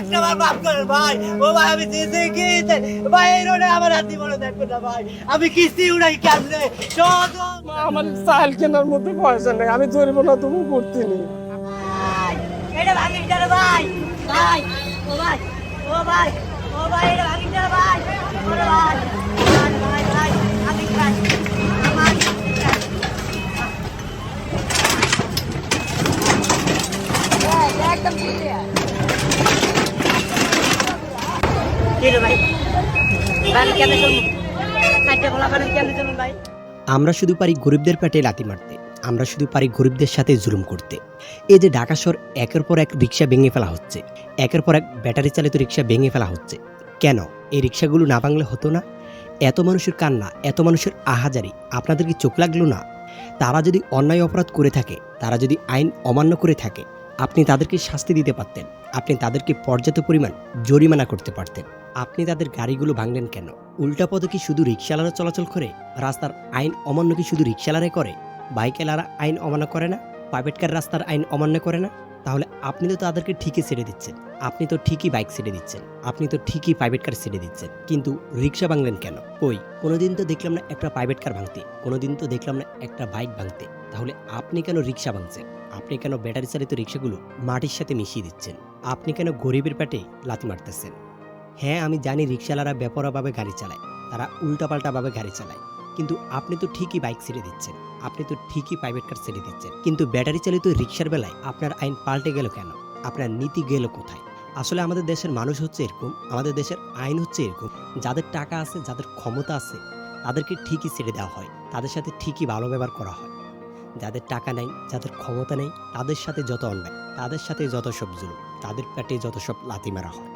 একটা বার মাফ করেন ভাই। ও ভাই আমি দিয়েছি ভাই এই রোডে আমার হাতি দেখবেন না ভাই। আমি কিস্তি উড়াই কেমনে? আমার চাল কেনার মধ্যে পয়সা নেই। আমি ধরবো না তুমি করতে নি ভাই এটা ভাঙিস না ভাই। ভাই ও ভাই ও ভাই ও ভাই এটা ভাঙিস না ভাই। ভাই ভাই ভাই ভাই আমি খাই। আমার কি রে ভাই ভাই কেন চলুন সাইডে বলা কেন চলুন ভাই আমরা শুধু পারি গরিবদের পেটে লাথি মারতে, আমরা শুধু পারি গরিবদের সাথে জুলুম করতে। এই যে ঢাকা শহর একের পর এক রিক্সা ভেঙে ফেলা হচ্ছে, একের পর এক ব্যাটারি চালিত রিক্সা ভেঙে ফেলা হচ্ছে, কেন? এই রিক্সাগুলো না ভাঙলে হতো না? এত মানুষের কান্না, এত মানুষের আহাজারি, আপনাদের কি চোখ লাগল না? তারা যদি অন্যায় অপরাধ করে থাকে, তারা যদি আইন অমান্য করে থাকে আপনি তাদেরকে শাস্তি দিতে পারতেন। আপনি তাদেরকে পর্যাপ্ত পরিমাণ জরিমানা করতে পারতেন। আপনি তাদের গাড়িগুলো ভাঙলেন কেন? উল্টা পথে কি শুধু রিক্সালারা চলাচল করে? রাস্তার আইন অমান্য কি শুধু রিক্সালারাই করে? বাইকেলারা আইন অমান্য করে না? প্রাইভেট কার রাস্তার আইন অমান্য করে না? তাহলে আপনি তো তাদেরকে ঠিকই ছেড়ে দিচ্ছেন। আপনি তো ঠিকই বাইক ছেড়ে দিচ্ছেন। আপনি তো ঠিকই প্রাইভেট কার ছেড়ে দিচ্ছেন। কিন্তু রিক্সা ভাঙলেন কেন? ওই কোনোদিন তো দেখলাম না একটা প্রাইভেট কার ভাঙতে। কোনোদিন তো দেখলাম না একটা বাইক ভাঙতে। তাহলে আপনি কেন রিক্সা ভাঙছেন? আপনি কেন ব্যাটারি চালিত রিক্সাগুলো মাটির সাথে মিশিয়ে দিচ্ছেন? আপনি কেন গরিবের পেটে লাথি মারতেছেন? হ্যাঁ আমি জানি রিক্সাওয়ালারা বেপরাভাবে গাড়ি চালায়, তারা উল্টাপাল্টাভাবে গাড়ি চালায়, কিন্তু আপনি তো ঠিকই বাইক ছেড়ে দিচ্ছেন, আপনি তো ঠিকই প্রাইভেট কার ছেড়ে দিচ্ছেন, কিন্তু ব্যাটারি চালিত রিক্সার বেলায় আপনার আইন পাল্টে গেল কেন? আপনার নীতি গেল কোথায়? আসলে আমাদের দেশের মানুষ হচ্ছে এরকম, আমাদের দেশের আইন হচ্ছে এরকম, যাদের টাকা আছে, যাদের ক্ষমতা আছে, তাদেরকে ঠিকই ছেড়ে দেওয়া হয়, তাদের সাথে ঠিকই ভালো ব্যবহার করা হয়। যাদের টাকা নেই, যাদের ক্ষমতা নেই, তাদের সাথে যত অন্যায়, তাদের সাথে যত সব জুলুম, তাদের পেটে যত সব লাথি মারা হয়।